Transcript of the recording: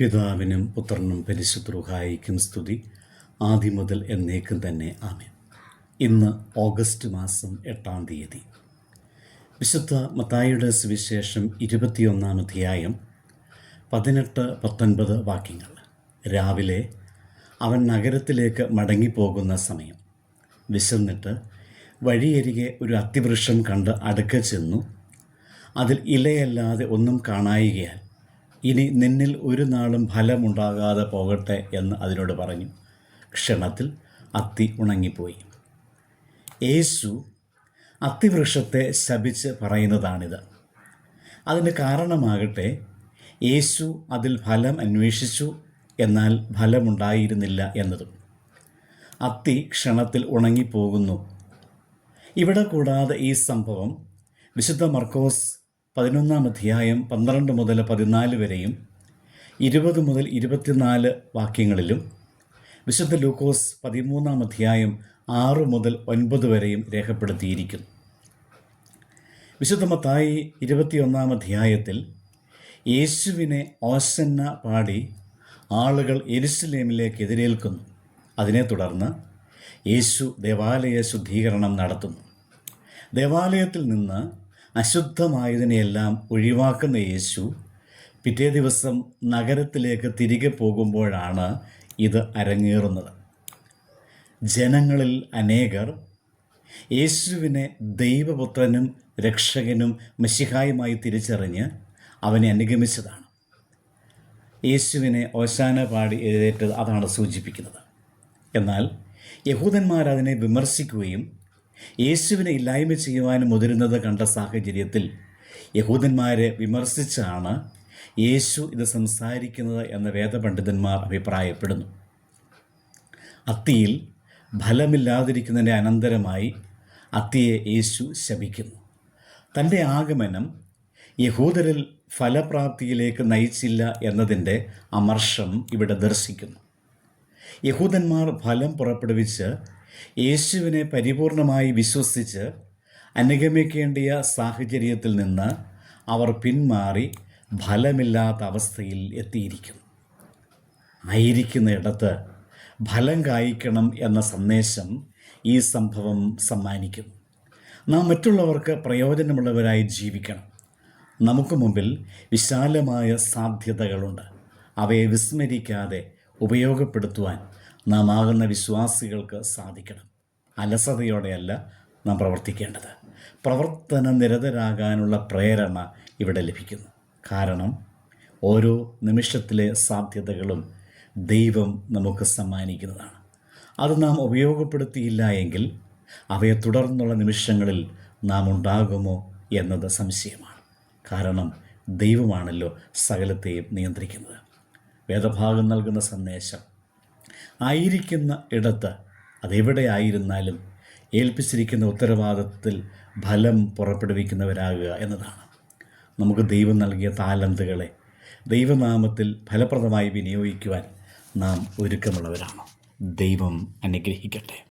പിതാവിനും പുത്രനും പരിശുദ്ധറുഹായിക്കും സ്തുതി ആദ്യം മുതൽ എന്നേക്കും തന്നെ ആമേൻ. ഇന്ന് ഓഗസ്റ്റ് മാസം എട്ടാം തീയതി. വിശുദ്ധ മത്തായിയുടെ സുവിശേഷം ഇരുപത്തിയൊന്നാം അധ്യായം പതിനെട്ട് പത്തൊൻപത് വാക്യങ്ങൾ. രാവിലെ അവൻ നഗരത്തിലേക്ക് മടങ്ങിപ്പോകുന്ന സമയം. വിശന്നിട്ട് വഴിയരികെ ഒരു അത്തിവൃക്ഷം കണ്ട് അടുക്ക ചെന്നു അതിൽ ഇലയല്ലാതെ ഒന്നും കാണായികയാൽ ഇനി നിന്നിൽ ഒരു നാളും ഫലമുണ്ടാകാതെ പോകട്ടെ എന്ന് അതിനോട് പറഞ്ഞു. ക്ഷണത്തിൽ അത്തി ഉണങ്ങിപ്പോയി. യേശു അത്തിവൃക്ഷത്തെ ശപിച്ച് പറയുന്നതാണിത്. അതിന് കാരണമാകട്ടെ യേശു അതിൽ ഫലം അന്വേഷിച്ചു എന്നാൽ ഫലമുണ്ടായിരുന്നില്ല എന്നതും. അത്തി ക്ഷണത്തിൽ ഉണങ്ങിപ്പോകുന്നു. ഇവിടെ കൂടാതെ ഈ സംഭവം വിശുദ്ധ മർക്കോസ് പതിനൊന്നാം അധ്യായം പന്ത്രണ്ട് മുതൽ പതിനാല് വരെയും ഇരുപത് മുതൽ ഇരുപത്തിനാല് വാക്യങ്ങളിലും വിശുദ്ധ ലൂക്കോസ് പതിമൂന്നാം അധ്യായം ആറ് മുതൽ ഒൻപത് വരെയും രേഖപ്പെടുത്തിയിരിക്കുന്നു. വിശുദ്ധ മത്തായി ഇരുപത്തിയൊന്നാം അധ്യായത്തിൽ യേശുവിനെ ഓശന്ന പാടി ആളുകൾ എരുസലേമിലേക്ക് എതിരേൽക്കുന്നു. അതിനെ തുടർന്ന് യേശു ദേവാലയ ശുദ്ധീകരണം നടത്തുന്നു. ദേവാലയത്തിൽ നിന്ന് അശുദ്ധമായതിനെയെല്ലാം ഒഴിവാക്കുന്ന യേശു പിറ്റേ ദിവസം നഗരത്തിലേക്ക് തിരികെ പോകുമ്പോഴാണ് ഇത് അരങ്ങേറുന്നത്. ജനങ്ങളിൽ അനേകർ യേശുവിനെ ദൈവപുത്രനും രക്ഷകനും മഷിഹായുമായി തിരിച്ചറിഞ്ഞ് അവനെ അനുഗമിച്ചതാണ്. യേശുവിനെ ഓശാന പാടി എഴുതേറ്റത് അതാണ് സൂചിപ്പിക്കുന്നത്. എന്നാൽ യഹൂദന്മാർ അതിനെ വിമർശിക്കുകയും യേശുവിനെ ഇല്ലായ്മ ചെയ്യുവാനും മുതിരുന്നത് കണ്ട സാഹചര്യത്തിൽ യഹൂദന്മാരെ വിമർശിച്ചാണ് യേശു ഇത് സംസാരിക്കുന്നത് എന്ന് വേദപണ്ഡിതന്മാർ അഭിപ്രായപ്പെടുന്നു. അത്തിയിൽ ഫലമില്ലാതിരിക്കുന്നതിന്റെ അനന്തരമായി അത്തിയെ യേശു ശപിക്കുന്നു. തന്റെ ആഗമനം യഹൂദരിൽ ഫലപ്രാപ്തിയിലേക്ക് നയിച്ചില്ല എന്നതിന്റെ അമർഷം ഇവിടെ ദർശിക്കുന്നു. യഹൂദന്മാർ ഫലം പുറപ്പെടുവിച്ച് യേശുവിനെ പരിപൂർണമായി വിശ്വസിച്ച് അനുഗമിക്കേണ്ടിയ സാഹചര്യത്തിൽ നിന്ന് അവർ പിന്മാറി ഫലമില്ലാത്ത അവസ്ഥയിൽ എത്തിയിരിക്കുന്നു. ആയിരിക്കുന്ന ഇടത്ത് ഫലം കായ്ക്കണം എന്ന സന്ദേശം ഈ സംഭവം സമ്മാനിക്കുന്നു. നാം മറ്റുള്ളവർക്ക് പ്രയോജനമുള്ളവരായി ജീവിക്കണം. നമുക്ക് മുമ്പിൽ വിശാലമായ സാധ്യതകളുണ്ട്. അവയെ വിസ്മരിക്കാതെ ഉപയോഗപ്പെടുത്തുവാൻ നാം ആകുന്ന വിശ്വാസികൾക്ക് സാധിക്കണം. അലസതയോടെയല്ല നാം പ്രവർത്തിക്കേണ്ടത്. പ്രവർത്തന നിരതരാകാനുള്ള പ്രേരണ ഇവിടെ ലഭിക്കുന്നു. കാരണം ഓരോ നിമിഷത്തിലെ സാധ്യതകളും ദൈവം നമുക്ക് സമ്മാനിക്കുന്നതാണ്. അത് നാം ഉപയോഗപ്പെടുത്തിയില്ല എങ്കിൽ അവയെ തുടർന്നുള്ള നിമിഷങ്ങളിൽ നാം ഉണ്ടാകുമോ എന്നത് സംശയമാണ്. കാരണം ദൈവമാണല്ലോ സകലത്തെയും നിയന്ത്രിക്കുന്നത്. വേദഭാഗം നൽകുന്ന സന്ദേശം ആയിരിക്കുന്ന ഇടത്ത് അതെവിടെ ആയിരുന്നാലും ഏൽപ്പിച്ചിരിക്കുന്ന ഉത്തരവാദിത്തത്തിൽ ഫലം പുറപ്പെടുവിക്കുന്നവരാകുക എന്നതാണ്. നമുക്ക് ദൈവം നൽകിയ താലന്തുകളെ ദൈവനാമത്തിൽ ഫലപ്രദമായി വിനിയോഗിക്കുവാൻ നാം ഒരുക്കമുള്ളവരാണ്. ദൈവം അനുഗ്രഹിക്കട്ടെ.